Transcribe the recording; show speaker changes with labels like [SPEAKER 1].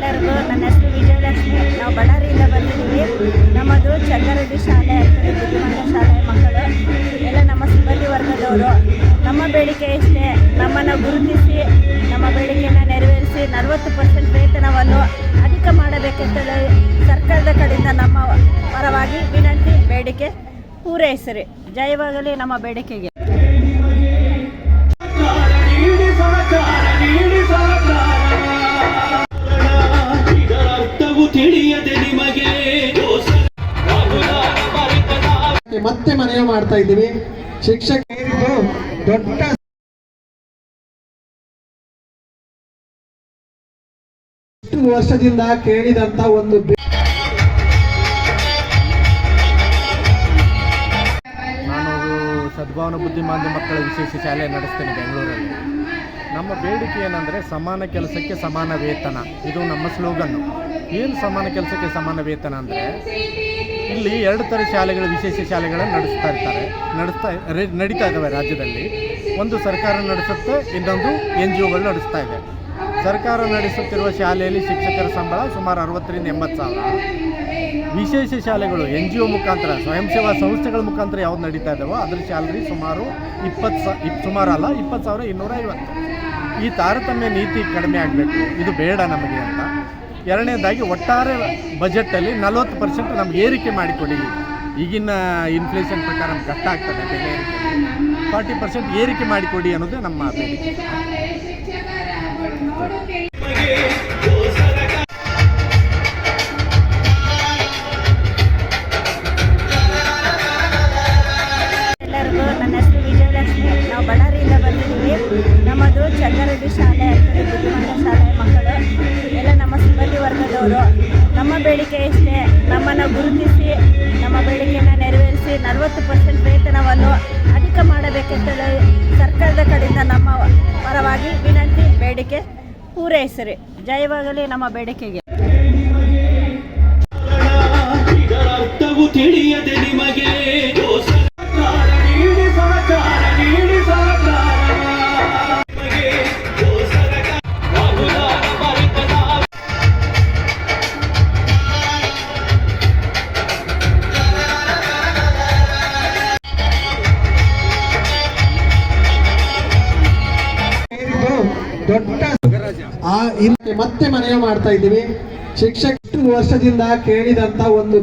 [SPEAKER 1] ಎಲ್ಲರಿಗೂ ನನ್ನ ಹೆಸರು ವಿಜಯಲಕ್ಷ್ಮಿ. ನಾವು ಬಳ್ಳಾರಿಯಿಂದ ಬಂದಿದ್ದೀವಿ. ನಮ್ಮದು ಚಂಗಾರೆಡ್ಡಿ ಶಾಲೆ ಆಗ್ತದೆ ಶಾಲೆ ಮಕ್ಕಳು. ಎಲ್ಲ ನಮ್ಮ ಸಿಬ್ಬಂದಿ ವರ್ಗದವರು. ನಮ್ಮ ಬೇಡಿಕೆ ಇಷ್ಟೇ. ನಮ್ಮನ್ನು ಗುರುತಿಸಿ, ನಮ್ಮ ಬೇಡಿಕೆಯನ್ನು ನೆರವೇರಿಸಿ ನಲವತ್ತು ಪರ್ಸೆಂಟ್ ವೇತನವನ್ನು ಅಧಿಕ ಮಾಡಬೇಕೆಂತೇಳಿ ಸರ್ಕಾರದ ಕಡೆಯಿಂದ ನಮ್ಮ ಪರವಾಗಿ ವಿನಂತಿ, ಬೇಡಿಕೆ ಪೂರೈಸಿರಿ. ಜಯವಾಗಲಿ ನಮ್ಮ ಬೇಡಿಕೆಗೆ.
[SPEAKER 2] ಮತ್ತೆ ಮನವಿ ಮಾಡ್ತಾ ಇದ್ದೀವಿ. ಶಿಕ್ಷಕರು ದೊಡ್ಡ ವರ್ಷದಿಂದ ಕೇಳಿದಂತ ಒಂದು
[SPEAKER 3] ನಾನು ಸದ್ಭಾವನ ಬುದ್ಧಿಮಾಂದ್ಯ ಮಕ್ಕಳ ವಿಶೇಷ ಶಾಲೆ ನಡೆಸ್ತೇನೆ ಬೆಂಗಳೂರಲ್ಲಿ. ನಮ್ಮ ಬೇಡಿಕೆ ಏನಂದರೆ ಸಮಾನ ಕೆಲಸಕ್ಕೆ ಸಮಾನ ವೇತನ. ಇದು ನಮ್ಮ ಸ್ಲೋಗನ್ನು ಏನು ಸಮಾನ ಕೆಲಸಕ್ಕೆ ಸಮಾನ ವೇತನ ಅಂದರೆ ಇಲ್ಲಿ ಎರಡು ಥರ ಶಾಲೆಗಳು, ವಿಶೇಷ ಶಾಲೆಗಳನ್ನು ನಡೆಸ್ತಾ ಇರ್ತಾರೆ. ನಡೆಸ್ತಾ ನಡೀತಾ ಇದ್ದಾವೆ ರಾಜ್ಯದಲ್ಲಿ. ಒಂದು ಸರ್ಕಾರ ನಡೆಸುತ್ತೆ, ಇನ್ನೊಂದು ಎನ್ ಜಿ ಒಗಳು ನಡೆಸ್ತಾ ಇದೆ. ಸರ್ಕಾರ ನಡೆಸುತ್ತಿರುವ ಶಾಲೆಯಲ್ಲಿ ಶಿಕ್ಷಕರ ಸಂಬಳ ಸುಮಾರು ಅರವತ್ತರಿಂದ ಎಂಬತ್ತು ಸಾವಿರ. ವಿಶೇಷ ಶಾಲೆಗಳು, ಎನ್ ಜಿ ಒ ಮುಖಾಂತರ, ಸ್ವಯಂ ಸೇವಾ ಸಂಸ್ಥೆಗಳ ಮುಖಾಂತರ ಯಾವ್ದು ನಡೀತಾ ಇದ್ದಾವೋ ಅದ್ರ ಸ್ಯಾಲ್ರಿ ಸುಮಾರು ಇಪ್ಪತ್ತು ಸ, ಇಪ್ ಸುಮಾರು ಅಲ್ಲ ಇಪ್ಪತ್ತು ಸಾವಿರ ಇನ್ನೂರ ಐವತ್ತು ಈ ತಾರತಮ್ಯ ನೀತಿ ಕಡಿಮೆ ಆಗಬೇಕು. ಇದು ಬೇಡ ನಮಗೆ ಅಂತ. ಎರಡನೇದಾಗಿ ಒಟ್ಟಾರೆ ಬಜೆಟಲ್ಲಿ ನಲವತ್ತು ಪರ್ಸೆಂಟ್ ನಮ್ಗೆ ಏರಿಕೆ ಮಾಡಿಕೊಡಿ ಈಗಿನ ಇನ್ಫ್ಲೇಷನ್ ಪ್ರಕಾರ ಕಷ್ಟ ಆಗ್ತದೆ ಫಾರ್ಟಿ ಪರ್ಸೆಂಟ್ ಏರಿಕೆ ಮಾಡಿಕೊಡಿ ಅನ್ನೋದು ನಮ್ಮ ಬೇಡಿಕೆ.
[SPEAKER 1] ವರ್ಗದವರು ನಮ್ಮ ಬೇಡಿಕೆ ಇಷ್ಟೇ. ನಮ್ಮನ್ನು ಗುರುತಿಸಿ, ನಮ್ಮ ಬೇಡಿಕೆಯನ್ನು ನೆರವೇರಿಸಿ ನಲವತ್ತು ಪರ್ಸೆಂಟ್ ವೇತನವನ್ನು ಅಧಿಕ ಮಾಡಬೇಕೆಂತೇಳಿ ಸರ್ಕಾರದ ಕಡೆಯಿಂದ ನಮ್ಮ ಪರವಾಗಿ ವಿನಂತಿ, ಬೇಡಿಕೆ ಪೂರೈಸಿರಿ. ಜಯವಾಗಲಿ ನಮ್ಮ ಬೇಡಿಕೆಗೆ.
[SPEAKER 2] ದೊಡ್ಡ ಮತ್ತೆ ಮನವಿ ಮಾಡ್ತಾ ಇದ್ದೀವಿ. ಶಿಕ್ಷಕ ವರ್ಷದಿಂದ ಕೇಳಿದಂತ ಒಂದು